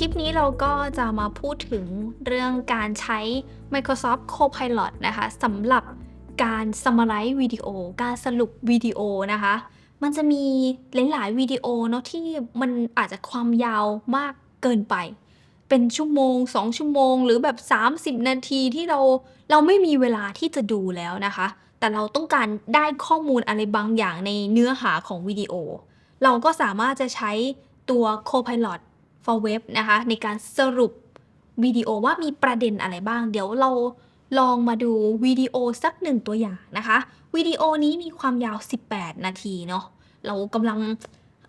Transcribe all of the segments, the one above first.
ลิปนี้เราก็จะมาพูดถึงเรื่องการใช้ Microsoft Copilot นะคะสำหรับการ summarize วิดีโอ การสรุปวิดีโอนะคะ มันจะมีหลาย ๆ วิดีโอเนาะที่มันอาจจะความยาวมากเกินไป เป็นชั่วโมง 2 ชั่วโมง หรือแบบ 30 นาทีที่เราเราไม่มีเวลาที่จะดูแล้วนะคะ แต่เราต้องการได้ข้อมูลอะไรบางอย่างในเนื้อหาของวิดีโอ เราก็สามารถจะใช้ตัว Copilot for Web นะคะ ในการสรุปวิดีโอว่ามีประเด็นอะไรบ้าง เดี๋ยวเราลองมาดูวิดีโอสักหนึ่งตัวอย่างนะคะวิดีโอนี้มีความยาว 18 นาทีเนาะเรากำลัง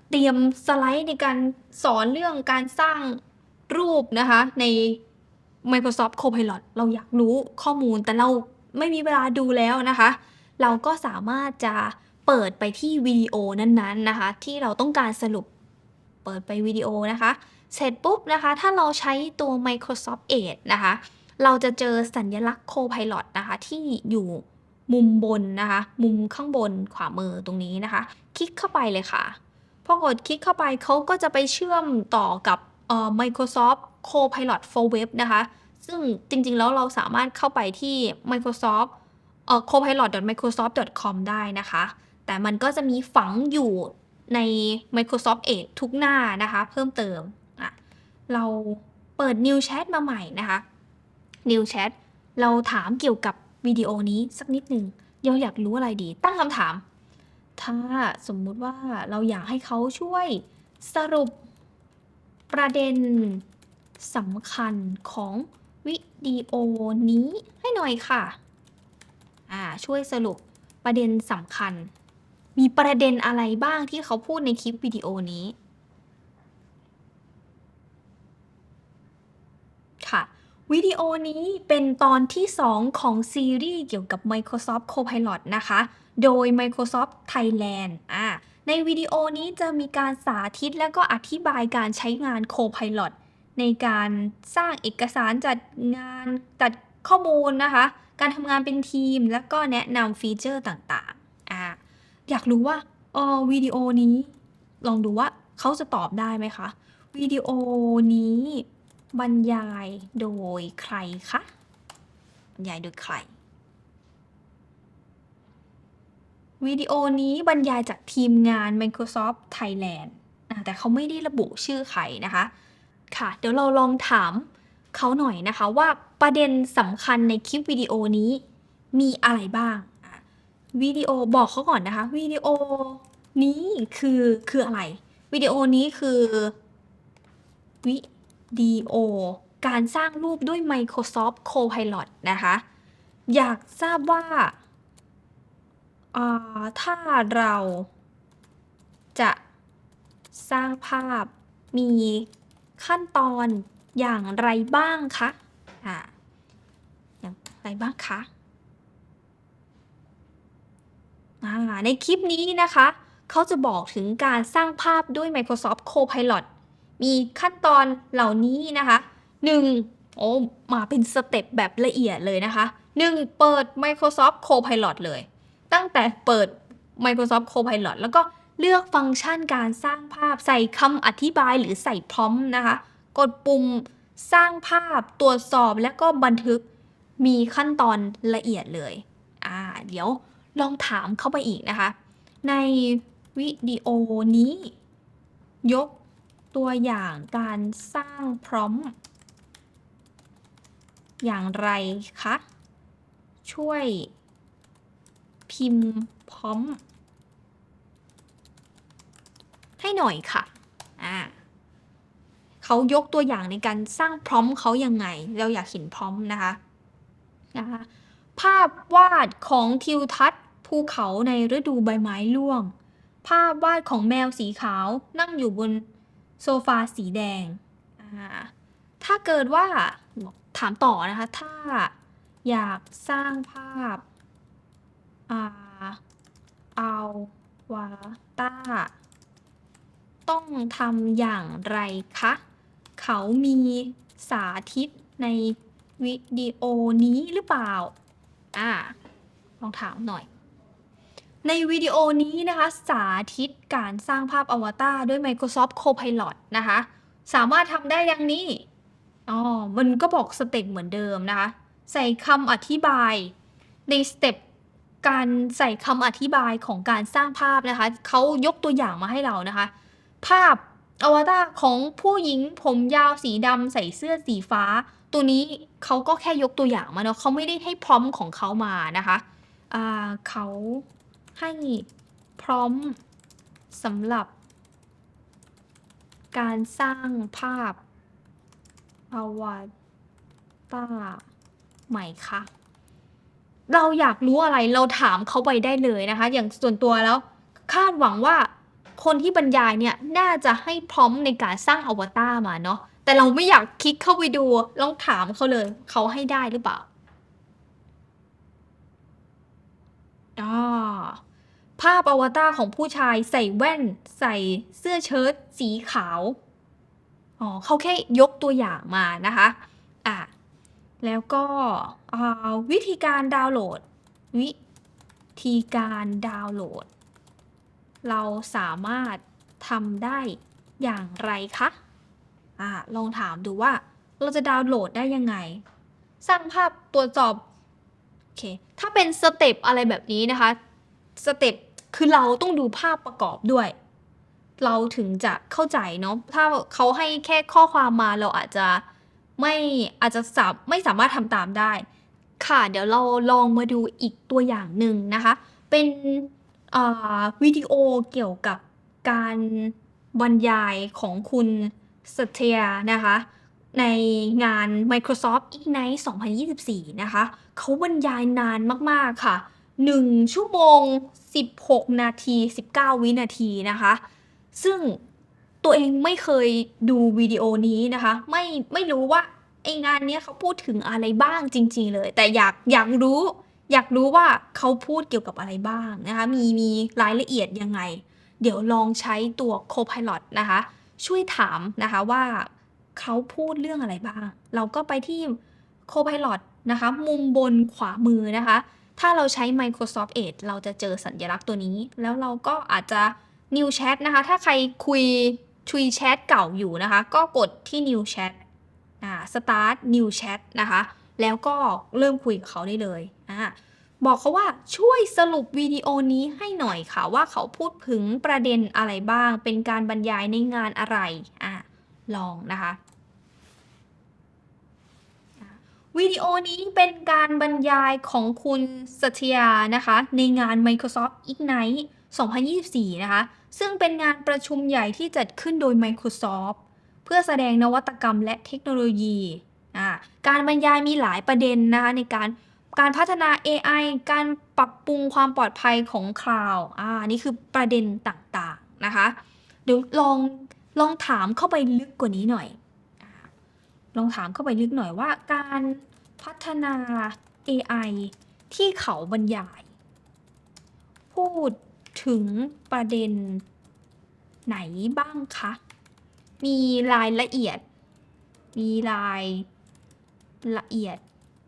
เตรียมสไลด์ในการสอนเรื่องการสร้างรูปนะคะ ใน Microsoft Copilot เราอยากรู้ข้อมูลแต่เราไม่มีเวลาดูแล้วนะคะ เราก็สามารถจะเปิดไปที่วิดีโอนั้นๆนะคะ ที่เราต้องการสรุปเปิดไปวิดีโอนะคะ เสร็จปุ๊บนะคะ ถ้าเราใช้ตัว Microsoft Edge นะคะ เราจะเจอสัญลักษณ์ Copilot นะคะ ที่อยู่มุมบนนะคะ มุมข้างบนขวามือตรงนี้นะคะ คลิกเข้าไปเลยค่ะ พอกดคลิกเข้าไปเขาก็จะไปเชื่อมต่อกับเอ่อ Microsoft Copilot for Web นะคะ ซึ่งจริงๆ แล้วเราสามารถเข้าไปที่ Microsoft เอ่อ copilot.microsoft.com ได้นะคะ แต่มันก็จะมีฝังอยู่ใน Microsoft Edge ทุกหน้านะคะ เพิ่มเติม เราเปิด New Chat มาใหม่นะคะ New Chat เราถามเกี่ยวกับวิดีโอนี้สักนิดหนึ่งเราอยากรู้อะไรดี ตั้งคำถาม ถ้าสมมุติว่าเราอยากให้เขาช่วยสรุปประเด็นสำคัญของวิดีโอนี้ให้หน่อยค่ะ อ่า ช่วยสรุปประเด็นสำคัญ มีประเด็นอะไรบ้างที่เขาพูดในคลิปวิดีโอนี้ ค่ะ วิดีโอนี้เป็นตอนที่ 2 ของซีรีส์เกี่ยวกับ Microsoft Copilot นะคะ โดย Microsoft Thailand อ่าในวิดีโอนี้จะมีการสาธิตและก็อธิบายการใช้งาน Copilot ในการสร้างเอกสารจัดงานจัดข้อมูลนะคะ การทำงานเป็นทีม แล้วก็แนะนำฟีเจอร์ต่างๆอ่าอยากรู้ว่าเออวิดีโอนี้ ลองดูว่าเขาจะตอบได้ไหมคะ วิดีโอนี้ บรรยายโดยใครคะบรรยายโดยใคร วิดีโอนี้บรรยายจากทีมงาน Microsoft Thailand อะแต่เขาไม่ได้ระบุชื่อใครนะคะ ค่ะ เดี๋ยวเราลองถามเขาหน่อยนะคะว่าประเด็นสำคัญในคลิปวิดีโอนี้มีอะไรบ้างวิดีโอบอกเขาก่อนนะคะวิดีโอนี้คือคืออะไรวิดีโอนี้คือวิ ดีโอการสร้างรูปด้วย Microsoft Copilot นะคะ อยากทราบว่าาถ้าเราจะสร้างภาพมีขั้นตอนอย่างไรบ้างคะ อ่า อย่างไรบ้างคะในคลิปนี้นะคะ เขาจะบอกถึงการสร้างภาพด้วย Microsoft Copilot มีขั้นตอนเหล่านี้นะคะ 1. โอ้มาเป็นสเต็ปแบบละเอียดเลยนะคะ 1. เปิด Microsoft Copilot เลย ตั้งแต่เปิด Microsoft Copilot แล้วก็เลือกฟังก์ชันการสร้างภาพใส่คำอธิบายหรือใส่พร้อมนะคะ กดปุ่มสร้างภาพตรวจสอบและก็บันทึกมีขั้นตอนละเอียดเลย อ่า เดี๋ยวลองถามเข้าไปอีกนะคะ ในวิดีโอนี้ ยก ตัวอย่างการสร้างพร้อม อย่างไรคะ ช่วยพิมพ์พร้อม ให้หน่อยค่ะอ่าเขายกตัวอย่างในการสร้างพร้อมเขายังไง เราอยากเห็นพร้อมนะคะนะคะ ภาพวาดของทิวทัศน์ภูเขาในฤดูใบไม้ร่วง ภาพวาดของแมวสีขาวนั่งอยู่บน โซฟาสีแดง ถ้าเกิดว่าถามต่อนะคะ ถ้าอยากสร้างภาพอาเอาวาตาต้องทำอย่างไรคะ เขามีสาธิตในวิดีโอนี้หรือเปล่า อ่า ลองถามหน่อย ในวิดีโอนี้นะคะสาธิตการสร้างภาพอวตารด้วย Microsoft Copilot นะคะ สามารถทำได้ดังนี้ อ๋อ มันก็บอกสเต็ปเหมือนเดิมนะคะ ใส่คำอธิบายในสเต็ปการใส่คำอธิบายของการสร้างภาพนะคะ เขายกตัวอย่างมาให้เรานะคะ ภาพอวตารของผู้หญิงผมยาวสีดำใส่เสื้อสีฟ้า ตัวนี้เขาก็แค่ยกตัวอย่างมาเนาะเขาไม่ได้ให้พร้อมของเขามานะคะ อ่าเขา ให้พร้อมสำหรับ การสร้างภาพอวตารใหม่คะเราอยากรู้อะไรเราถามเขาไปได้เลยนะคะ อย่างส่วนตัวแล้ว คาดหวังว่าคนที่บรรยายเนี่ย น่าจะให้พร้อมในการสร้างอวตารมาเนาะแต่เราไม่อยากคลิกเข้าไปดูลองถามเขาเลย เขาให้ได้หรือเปล่าอ่า ภาพอวตารของผู้ชายใส่แว่น ใส่เสื้อเชิ้ตสีขาว อ๋อเขาแค่ยกตัวอย่างมานะคะอะแล้วก็วิธีการดาวน์โหลด วิธีการดาวน์โหลด เราสามารถทำได้อย่างไรคะอ่าลองถามดูว่าเราจะดาวน์โหลดได้ยังไง สร้างภาพตรวจสอบ โอเค ถ้าเป็นสเต็ปอะไรแบบนี้นะคะ สเต็ป คือเราต้องดูภาพประกอบด้วย เราถึงจะเข้าใจเนาะถ้าเขาให้แค่ข้อความมาเราอาจจะไม่อาจจะสามไม่สามารถทำตามได้ ค่ะ เดี๋ยวเราลองมาดูอีกตัวอย่างหนึ่งนะคะ เป็นวิดีโอเกี่ยวกับการบรรยายของคุณสัตยานะคะ ในงาน Microsoft Ignite 2024 นะคะ เขาบรรยายนานมาก ๆ ค่ะ 1 ชั่วโมง 16 นาที 19 วินาทีนะคะ ซึ่งตัวเองไม่เคยดูวิดีโอนี้นะคะ ไม่ไม่รู้ว่าไองานเนี้ยเขาพูดถึงอะไรบ้างจริง ๆ เลย แต่อยากอยากรู้ อยากรู้ว่าเขาพูดเกี่ยวกับอะไรบ้างนะคะ มีมีรายละเอียดยังไง เดี๋ยวลองใช้ตัว Copilot นะคะ ช่วยถามนะคะว่าเขาพูดเรื่องอะไรบ้าง เราก็ไปที่ Copilot นะคะ มุมบนขวามือนะคะ ถ้าเราใช้ Microsoft Edge เราจะเจอสัญลักษณ์ตัวนี้ แล้วเราก็อาจจะ New Chat นะคะ ถ้าใครคุยชุยแชทเก่าอยู่นะคะ ก็กดที่ New Chat อ่า Start New Chat นะคะ แล้วก็เริ่มคุยกับเขาได้เลยอ่าบอกเขาว่าช่วยสรุปวิดีโอนี้ให้หน่อยค่ะว่าเขาพูดถึงประเด็นอะไรบ้าง เป็นการบรรยายในงานอะไรอ่าลองนะคะ วิดีโอนี้เป็นการบรรยายของคุณสัตยานะคะ ในงาน Microsoft Ignite 2024 นะคะ ซึ่งเป็นงานประชุมใหญ่ที่จัดขึ้นโดย Microsoft เพื่อแสดงนวัตกรรมและเทคโนโลยีการบรรยายมีหลายประเด็นนะคะในการการพัฒนา AI การปรับปรุงความปลอดภัยของคลาวด์อ่านี่คือประเด็นต่างๆนะคะ เดี๋ยวลองลองถามเข้าไปลึกกว่านี้หน่อย ลองถามเข้าไปลึกหน่อยว่าการพัฒนา AI ที่เขาบรรยาย พูดถึงประเด็นไหนบ้างคะ มีรายละเอียด มีรายละเอียด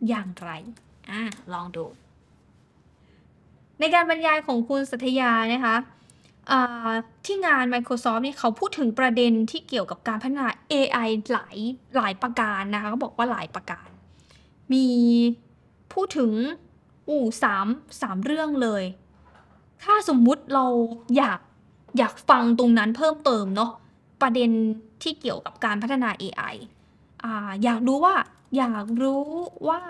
อย่างไร อะ ลองดู ในการบรรยายของคุณสัทยานะคะ อ่า ที่งาน Microsoft เนี่ยเขาพูดถึงประเด็นที่เกี่ยวกับการพัฒนา AI หลายหลายประการนะคะเขาบอกว่าหลายประการ มีพูดถึงอู่สามสามเรื่องเลย ถ้าสมมุติเราอยากอยากฟังตรงนั้นเพิ่มเติมเนาะประเด็นที่เกี่ยวกับการพัฒนา AI อ่าอยากรู้ว่าอยากรู้ว่า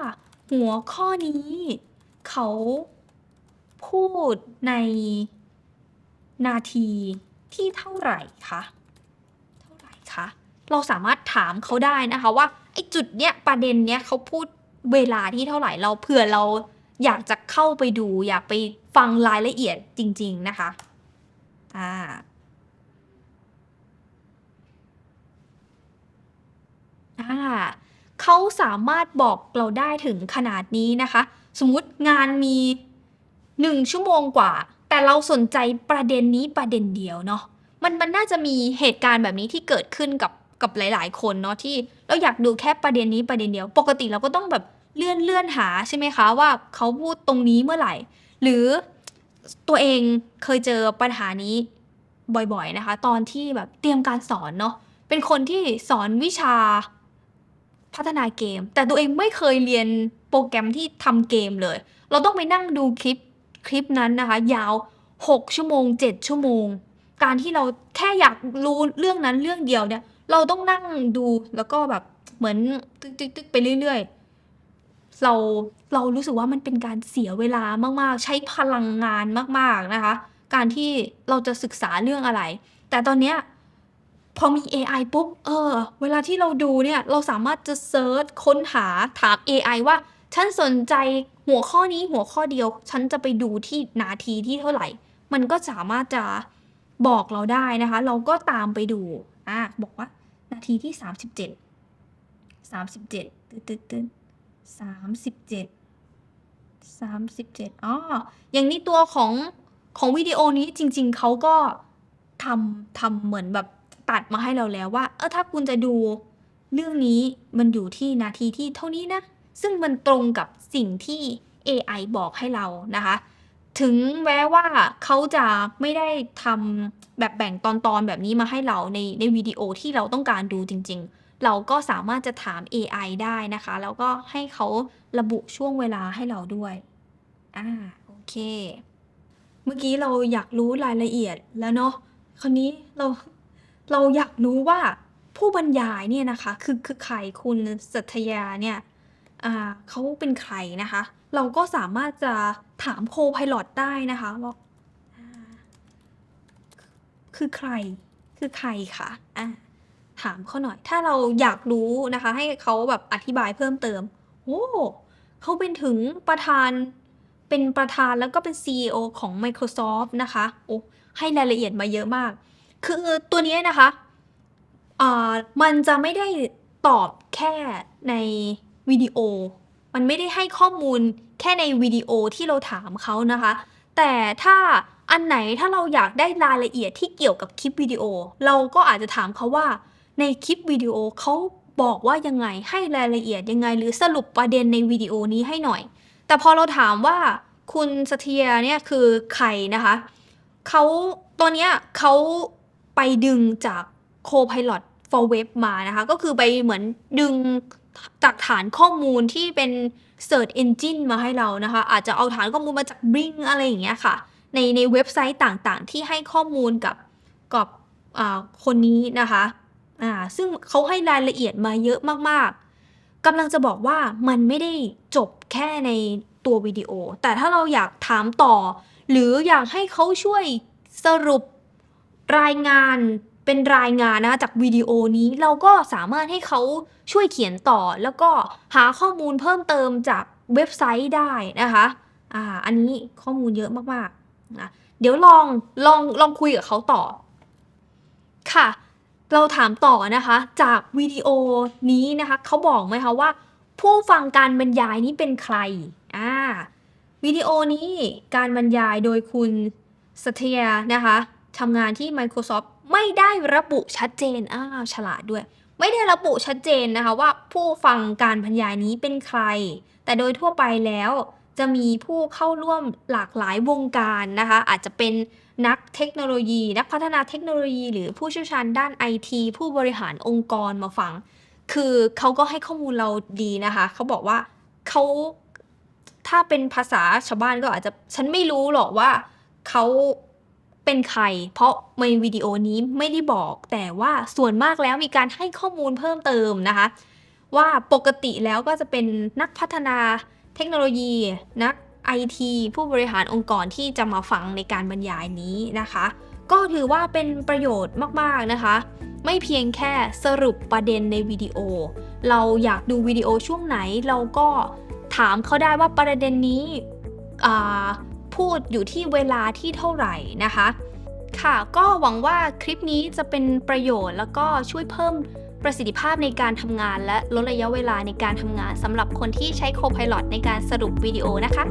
หัวข้อนี้ เขาพูดใน นาทีที่เท่าไหร่คะเท่าไหร่คะเราสามารถถามเขาได้นะคะว่าไอ้จุดเนี้ยประเด็นเนี้ยเขาพูดเวลาที่เท่าไหร่เราเผื่อเราอยากจะเข้าไปดู อยากไปฟังรายละเอียดจริง ๆ นะคะอ่าอ่าเขาสามารถบอกเราได้ถึงขนาดนี้นะคะ สมมุติงานมีหนึ่งชั่วโมงกว่า แต่เราสนใจประเด็นนี้ประเด็นเดียวเนาะมันมันน่าจะมีเหตุการณ์แบบนี้ที่เกิดขึ้นกับกับหลาย ๆ คนเนาะที่เราอยากดูแค่ประเด็นนี้ประเด็นเดียว ปกติเราก็ต้องแบบเลื่อนเลื่อนหาใช่ไหมคะว่าเขาพูดตรงนี้เมื่อไหร่ หรือตัวเองเคยเจอปัญหานี้บ่อยๆนะคะ ตอนที่แบบเตรียมการสอนเนาะเป็นคนที่สอนวิชาพัฒนาเกม แต่ตัวเองไม่เคยเรียนโปรแกรมที่ทำเกมเลย เราต้องไปนั่งดูคลิป คลิปนั้นนะคะ ยาว 6 ชั่วโมง 7 ชั่วโมง การที่เราแค่อยากรู้เรื่องนั้นเรื่องเดียวเนี่ย เราต้องนั่งดูแล้วก็แบบเหมือนตึกตึกตึกไปเรื่อยๆ เราเรารู้สึกว่ามันเป็นการเสียเวลามากๆ ใช้พลังงานมากๆนะคะ การที่เราจะศึกษาเรื่องอะไร แต่ตอนเนี้ยพอมี AI ปุ๊บ เออ เวลาที่เราดูเนี่ย เราสามารถจะเซิร์ชค้นหาถาม AI ว่า ฉันสนใจหัวข้อนี้หัวข้อเดียว ฉันจะไปดูที่นาทีที่เท่าไหร่ มันก็สามารถจะบอกเราได้นะคะ เราก็ตามไปดูอะบอกว่า นาทีที่ 37 37ตึ๊ดตึ๊ดตึ๊ด37 37อ๋ออย่างนี้ตัวของของวิดีโอนี้จริง ๆเขาก็ทำทำเหมือนแบบตัดมาให้เราแล้วว่า เออถ้าคุณจะดูเรื่องนี้มันอยู่ที่นาทีที่เท่านี้นะ ซึ่งมันตรงกับสิ่งที่ AI บอกให้เรานะคะ ถึงแม้ว่าเขาจะไม่ได้ทำแบบแบ่งตอนๆแบบนี้มาให้เราในในวิดีโอที่เราต้องการดูจริง ๆ เราก็สามารถจะถาม AI ได้นะคะ แล้วก็ให้เขาระบุช่วงเวลาให้เราด้วยอ่าโอเค เมื่อกี้เราอยากรู้รายละเอียดแล้วเนาะคราวนี้เราเราอยากรู้ว่าผู้บรรยายเนี่ยนะคะ คือคือใครคุณสัทยาเนี่ย อ่า เขาเป็นใครนะคะ เราก็สามารถจะถามโคไพลอตได้นะคะว่าคือใคร คือใครคะอะถามเขาหน่อย ถ้าเราอยากรู้นะคะ ให้เขาแบบอธิบายเพิ่มเติม โอ้เขาเป็นถึงประธาน เป็นประธานแล้วก็เป็น CEO ของ Microsoft นะคะ โอ้ ให้รายละเอียดมาเยอะมาก คือตัวนี้นะคะอ่ามันจะไม่ได้ตอบแค่ใน วิดีโอ มันไม่ได้ให้ข้อมูลแค่ในวิดีโอที่เราถามเขานะคะ แต่ถ้าอันไหนถ้าเราอยากได้รายละเอียดที่เกี่ยวกับคลิปวิดีโอ เราก็อาจจะถามเขาว่าในคลิปวิดีโอเขาบอกว่ายังไงให้รายละเอียดยังไง หรือสรุปประเด็นในวิดีโอนี้ให้หน่อย แต่พอเราถามว่าคุณสเทียเนี่ยคือใครนะคะเขาตัวเนี้ยเขาไปดึงจาก Copilot for Web มานะคะ ก็คือไปเหมือนดึง จากฐานข้อมูลที่เป็น Search Engine มาให้เรานะคะ อาจจะเอาฐานข้อมูลมาจาก Bing อะไรอย่างเงี้ยค่ะ ในในเว็บไซต์ต่างๆ ที่ให้ข้อมูลกับกับอ่าคนนี้นะคะอ่าซึ่งเขาให้รายละเอียดมาเยอะมากๆกำลังจะบอกว่ามันไม่ได้จบแค่ในตัววิดีโอ แต่ถ้าเราอยากถามต่อ หรืออยากให้เขาช่วยสรุปรายงาน เป็นรายงานนะคะจากวิดีโอนี้เราก็สามารถให้เขาช่วยเขียนต่อ แล้วก็หาข้อมูลเพิ่มเติมจากเว็บไซต์ได้นะคะอ่าอันนี้ข้อมูลเยอะมากๆนะเดี๋ยวลองลองลองคุยกับเขาต่อ ค่ะ เราถามต่อนะคะ จากวิดีโอนี้นะคะเขาบอกไหมคะว่า ผู้ฟังการบรรยายนี้เป็นใครอ่าวิดีโอนี้การบรรยายโดยคุณสเทียนะคะทำงานที่ Microsoft ไม่ได้ระบุชัดเจนอ้าวฉลาดด้วย ไม่ได้ระบุชัดเจนนะคะว่าผู้ฟังการบรรยายนี้เป็นใคร แต่โดยทั่วไปแล้วจะมีผู้เข้าร่วมหลากหลายวงการนะคะ อาจจะเป็นนักเทคโนโลยี นักพัฒนาเทคโนโลยี หรือผู้เชี่ยวชาญด้านไอทีผู้บริหารองค์กรมาฟัง คือเขาก็ให้ข้อมูลเราดีนะคะ เขาบอกว่าเขาถ้าเป็นภาษาชาวบ้านก็อาจจะฉันไม่รู้หรอกว่าเขา เป็นใคร เพราะในวิดีโอนี้ไม่ได้บอกแต่ว่าส่วนมากแล้วมีการให้ข้อมูลเพิ่มเติมนะคะ ว่าปกติแล้วก็จะเป็นนักพัฒนาเทคโนโลยี นักไอทีผู้บริหารองค์กรที่จะมาฟังในการบรรยายนี้นะคะ ก็ถือว่าเป็นประโยชน์มาก ๆ นะคะ ไม่เพียงแค่สรุปประเด็นในวิดีโอ เราอยากดูวิดีโอช่วงไหนเราก็ถามเขาได้ว่าประเด็นนี้ พูดอยู่ที่เวลาที่เท่าไหร่นะคะ ค่ะก็หวังว่าคลิปนี้จะเป็นประโยชน์แล้วก็ช่วยเพิ่มประสิทธิภาพในการทำงานและลดระยะเวลาในการทำงานสำหรับคนที่ใช้ Copilot ในการสรุปวิดีโอนะคะ